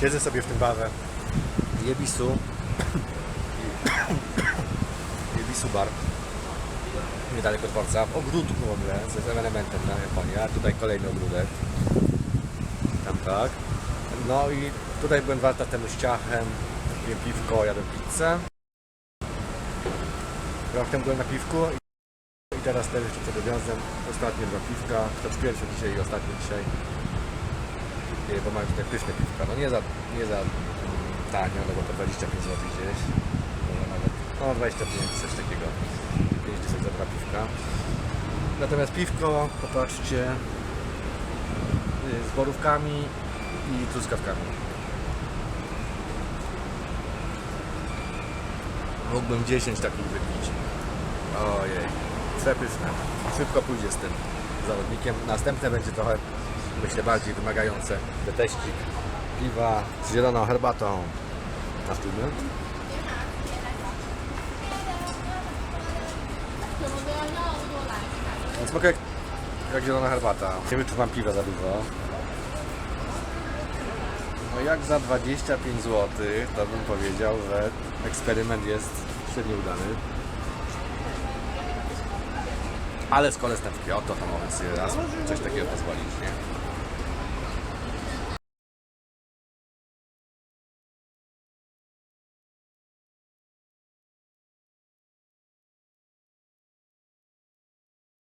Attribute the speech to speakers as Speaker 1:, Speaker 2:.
Speaker 1: Siedzę sobie w tym barze Jebisu. Jebisu bar. Niedaleko dworca. W ogródku w ogóle, jest ewenementem na Japonii. A tutaj kolejny ogródek. Tam tak. No i tutaj byłem dwa lata temu z ciachem. Piłem piwko, jadłem pizzę. Rok temu byłem na piwku i- i teraz też jeszcze przed obowiązem. Ostatnie dwa piwka. To pierwsze dzisiaj i ostatnie dzisiaj. Bo mają tutaj pyszne piwka. No nie za, nie za tanio, no bo to 25 zł gdzieś. Może nawet, no 25, coś takiego. 50 za dwa piwka. Natomiast piwko, popatrzcie, y, z borówkami i truskawkami. Mógłbym 10 takich wypić. Ojej, przepyszne. Szybko pójdzie z tym zawodnikiem. Następne będzie trochę, myślę, bardziej wymagające. Teścik piwa z zieloną herbatą. Na sztubie. Smakuje jak, jak zielona herbata. Nie wyczuwam piwa za dużo. No jak za 25 zł, to bym powiedział, że eksperyment jest średnio udany. Ale z kolestawki, o to to mogę sobie raz coś takiego pozwolić, nie?